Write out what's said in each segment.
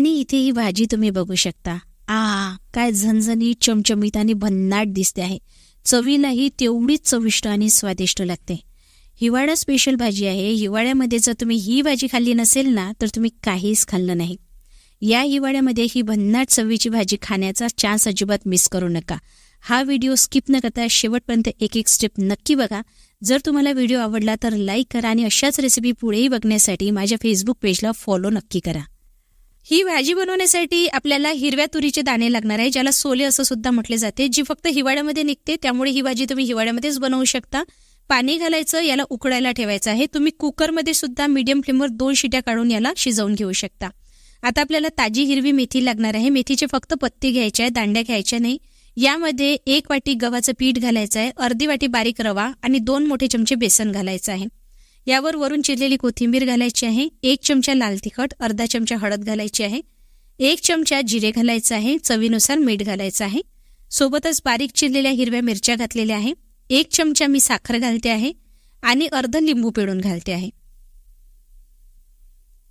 आणि इथे ही भाजी तुम्ही बघू शकता. आ काय झणझणी चमचमीत आणि भन्नाट दिसते आहे. चवीलाही तेवढीच चविष्ट आणि स्वादिष्ट लागते. हिवाळा स्पेशल भाजी आहे. हिवाळ्यामध्ये जर तुम्ही ही भाजी खाल्ली नसेल ना तर तुम्ही काहीच खाल्लं नाही. या हिवाळ्यामध्ये ही भन्नाट चवीची भाजी खाण्याचा चान्स अजिबात मिस करू नका. हा व्हिडिओ स्किप न करता शेवटपर्यंत एक एक स्टेप नक्की बघा. जर तुम्हाला व्हिडिओ आवडला तर लाईक करा आणि अशाच रेसिपी पुढेही बघण्यासाठी माझ्या फेसबुक पेजला फॉलो नक्की करा. ही भाजी बनवण्यासाठी आपल्याला हिरव्या तुरीचे दाणे लागणार आहे ज्याला सोले असं सुद्धा म्हटले जाते जी फक्त हिवाळ्यामध्ये निघते त्यामुळे ही भाजी तुम्ही हिवाळ्यामध्येच बनवू शकता. पाणी घालायचं याला उकडायला ठेवायचं आहे. तुम्ही कुकरमध्ये सुद्धा मीडियम फ्लेमवर दोन शिट्या काढून याला शिजवून घेऊ शकता. आता आपल्याला ताजी हिरवी मेथी लागणार आहे. मेथीचे फक्त पत्ते घ्यायचे आहे दांड्या घ्यायच्या नाही. यामध्ये एक वाटी गव्हाचं पीठ घालायचं आहे अर्धी वाटी बारीक रवा आणि दोन मोठे चमचे बेसन घालायचं आहे. यावर वरून चिरलेली कोथिंबीर घालायची आहे एक चमचा लाल तिखट अर्धा चमचा हळद घालायची आहे एक चमचा जिरे घालायचं आहे चवीनुसार मीठ घालायचं आहे. सोबतच बारीक चिरलेल्या हिरव्या मिरच्या घातलेल्या आहे एक चमचा मी साखर घालते आहे आणि अर्ध लिंबू पिळून घालते आहे.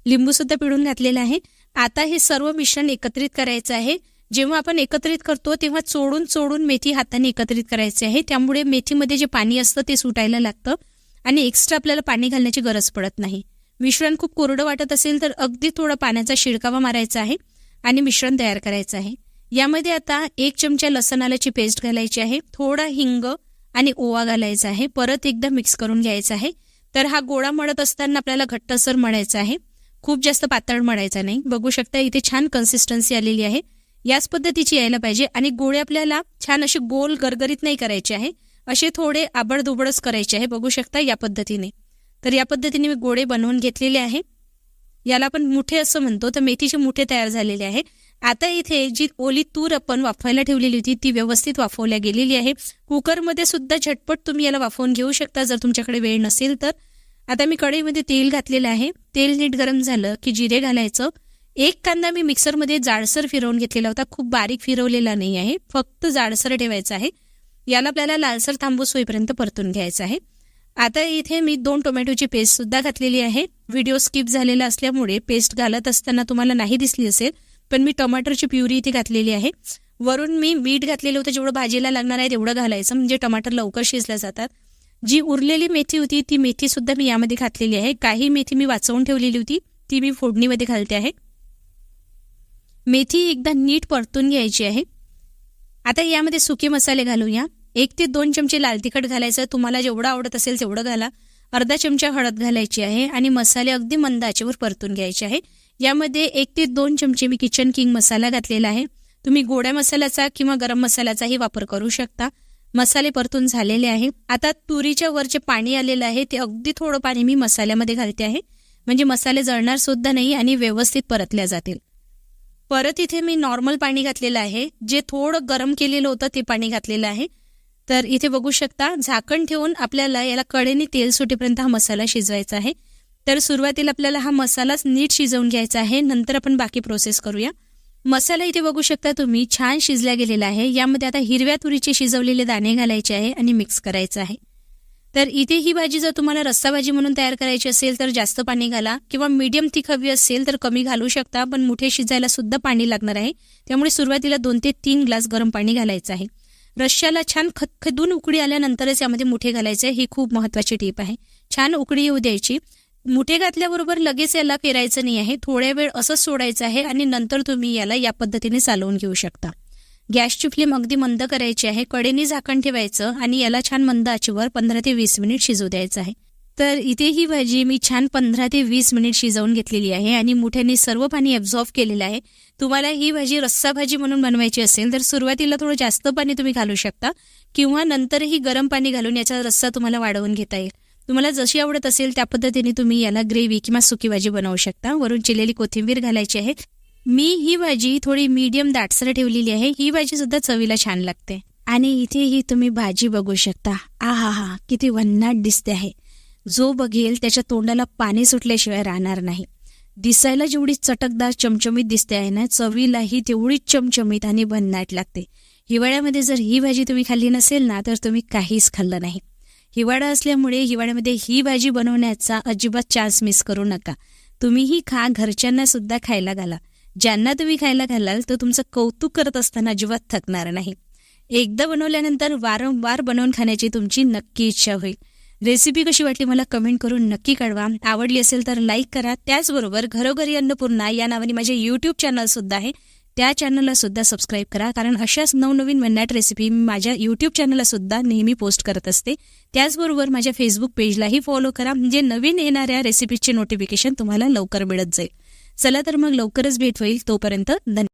लिंबू सुद्धा पिळून घातलेला आहे. आता हे सर्व मिश्रण एकत्रित करायचं आहे. जेव्हा आपण एकत्रित करतो तेव्हा चोडून चोडून मेथी हाताने एकत्रित करायची आहे. त्यामुळे मेथीमध्ये जे पाणी असतं ते सुटायला लागतं. आणि एक्स्ट्रा आपल्याला पाणी घालण्याची गरज पडत नाही. मिश्रण खूप कोरडं वाटत असेल तर अगदी थोडा पाण्याचा शिडकावा मारायचा आहे आणि मिश्रण तयार करायचं आहे. यामध्ये आता एक चमचा लसण आल्याची पेस्ट घालायची आहे थोडा हिंग आणि ओवा घालायचा आहे परत एकदा मिक्स करून घ्यायचा आहे. तर हा गोळा मळत असताना आपल्याला घट्टसर मळायचा आहे. खूप जास्त पातळ मळायचा नाही. बघू शकता इथे छान कन्सिस्टन्सी आलेली आहे. याच पद्धतीची यायला पाहिजे आणि गोळे आपल्याला छान अशी गोल गरगरीत नाही करायचे आहे. असे थोडे आबडधोबडच करायचे आहे. बघू शकता या पद्धतीने. तर या पद्धतीने मी गोळे बनवून घेतलेले आहे. याला आपण मुठे असं म्हणतो. तर मेथीचे मुठे तयार झालेले आहे. आता इथे जी ओली तूर आपण वाफवायला ठेवलेली होती ती व्यवस्थित वाफवल्या गेलेली आहे. कुकरमध्ये सुद्धा झटपट तुम्ही याला वाफवून घेऊ शकता जर तुमच्याकडे वेळ नसेल तर. आता मी कढईमध्ये तेल घातलेलं आहे. तेल नीट गरम झालं की जिरे घालायचं. एक कांदा मी मिक्सरमध्ये जाडसर फिरवून घेतलेला होता. खूप बारीक फिरवलेला नाही आहे. फक्त जाडसर ठेवायचं आहे. याला आपल्याला लालसर थांबूस होईपर्यंत परतून घ्यायचं आहे. आता इथे मी दोन टोमॅटोची पेस्ट सुद्धा घातलेली आहे. व्हिडिओ स्किप झालेला असल्यामुळे पेस्ट घालत असताना तुम्हाला नाही दिसली असेल पण मी टमाटरची प्युरी इथे घातलेली आहे. वरून मी मीठ घातलेलं होतं जेवढं भाजीला लागणार आहे तेवढं घालायचं म्हणजे टमाटर लवकर शिजल्या जातात. जी उरलेली मेथी होती ती मेथी सुद्धा मी यामध्ये घातलेली आहे. काही मेथी मी वाचवून ठेवलेली होती ती मी फोडणीमध्ये घालते आहे. मेथी एकदा नीट परतून घ्यायची आहे. आता यामध्ये सुके मसाले घालूया. एक ते दोन चमचे लाल तिखट घालायचं. तुम्हाला जेवढं आवडत असेल तेवढं घाला. अर्धा चमचा हळद घालायची आहे आणि मसाले अगदी मंद आचेवर परतून घ्यायचे आहे यामध्ये एक ते दोन चमचे मी किचन किंग मसाला घातलेला आहे. तुम्ही गोड्या मसाल्याचा किंवा गरम मसाल्याचाही वापर करू शकता. मसाले परतून झालेले आहे. आता तुरीच्या वर जे पाणी आलेलं आहे ते अगदी थोडं पाणी मी मसाल्यामध्ये घालते आहे. म्हणजे मसाले जळणार सुद्धा नाही आणि व्यवस्थित परतल्या जातील. परत इथे मी नॉर्मल पाणी घातलेलं आहे. जे थोडं गरम केलेलं होतं ते पाणी घातलेलं आहे. तर इथे बघू शकता झाकण ठेवून आपल्याला याला कडेने तेल सुटेपर्यंत हा मसाला शिजवायचा आहे. तर सुरुवातीला आपल्याला हा मसालाच नीट शिजवून घ्यायचा आहे. नंतर आपण बाकी प्रोसेस करूया. मसाला इथे बघू शकता तुम्ही छान शिजला गेलेला आहे. यामध्ये आता हिरव्या तुरीचे शिजवलेले दाणे घालायचे आहे आणि मिक्स करायचं आहे. तर इथे ही भाजी जर तुम्हाला रस्सा भाजी म्हणून तयार करायची असेल तर जास्त पाणी घाला. किंवा मीडियम थिक हवी असेल तर कमी घालू शकता. पण मुठे शिजायला सुद्धा पाणी लागणार आहे. त्यामुळे सुरुवातीला दोन ते तीन ग्लास गरम पाणी घालायचं आहे. रश्श्याला छान खतखदून उकडी आल्यानंतरच यामध्ये मुठे घालायचे. ही खूप महत्वाची टीप आहे. छान उकडी येऊ द्यायची. मुठे घातल्याबरोबर लगेच याला पेरायचं नाही आहे. थोड्या वेळ असंच सोडायचं आहे आणि नंतर तुम्ही याला या पद्धतीने चालवून घेऊ शकता. गॅसची फ्लेम अगदी मंद करायची आहे. कडेने झाकण ठेवायचं आणि याला छान मंद आचेवर पंधरा ते वीस मिनिट शिजू द्यायचं आहे. तर इथे ही भाजी मी छान पंधरा ते वीस मिनिट शिजवून घेतलेली आहे आणि मुठ्याने सर्व पाणी ॲब्झॉर्व केलेलं आहे. तुम्हाला ही भाजी रस्सा भाजी म्हणून बनवायची असेल तर सुरुवातीला थोडं जास्त पाणी तुम्ही घालू शकता किंवा नंतरही गरम पाणी घालून याचा रस्सा तुम्हाला वाढवून घेता येईल. तुम्हाला जशी आवडत असेल त्या पद्धतीने तुम्ही याला ग्रेव्ही किंवा सुकी भाजी बनवू शकता. वरून चिलेली कोथिंबीर घालायची आहे. मी ही भाजी थोडी मीडियम दाटसर ठेवलेली आहे. ही भाजी सुद्धा चवीला छान लागते. आणि इथेही तुम्ही भाजी बघू शकता. आ हा हा किती भन्नाट दिसते आहे. जो बघेल त्याच्या तोंडाला पाणी सुटल्याशिवाय राहणार नाही. दिसायला जेवढी चटकदार चमचमीत दिसते आहे ना चवीलाही तेवढीच चमचमीत आणि भन्नाट लागते. हिवाळ्यामध्ये जर ही भाजी तुम्ही खाल्ली नसेल ना तर तुम्ही काहीच खाल्लं नाही. हिवाळा असल्यामुळे हिवाळ्यामध्ये ही भाजी बनवण्याचा अजिबात चान्स मिस करू नका. तुम्हीही खा घरच्यांना सुद्धा खायला घाला. ज्यांना तुम्ही खायला घालाल तर तुमचं कौतुक करत असताना अजिबात थकणार नाही. एकदा बनवल्यानंतर वारंवार बनवून खाण्याची तुमची नक्की इच्छा होईल. रेसिपी कशी वाटली मला कमेंट करून नक्की कळवा. आवडली असेल तर लाईक करा. त्याचबरोबर घरोघरी अन्नपूर्णा या नावाने माझे यूट्यूब चॅनलसुद्धा आहे. त्या चॅनलला सुद्धा सबस्क्राईब करा. कारण अशाच नवनवीन भन्नाट रेसिपी मी माझ्या यूट्यूब चॅनलला सुद्धा नेहमी पोस्ट करत असते. त्याचबरोबर माझ्या फेसबुक पेजलाही फॉलो करा. म्हणजे नवीन येणाऱ्या रेसिपीजचे नोटिफिकेशन तुम्हाला लवकर मिळत जाईल. चला तर मग लवकरच भेट होईल. तोपर्यंत धन्यवाद.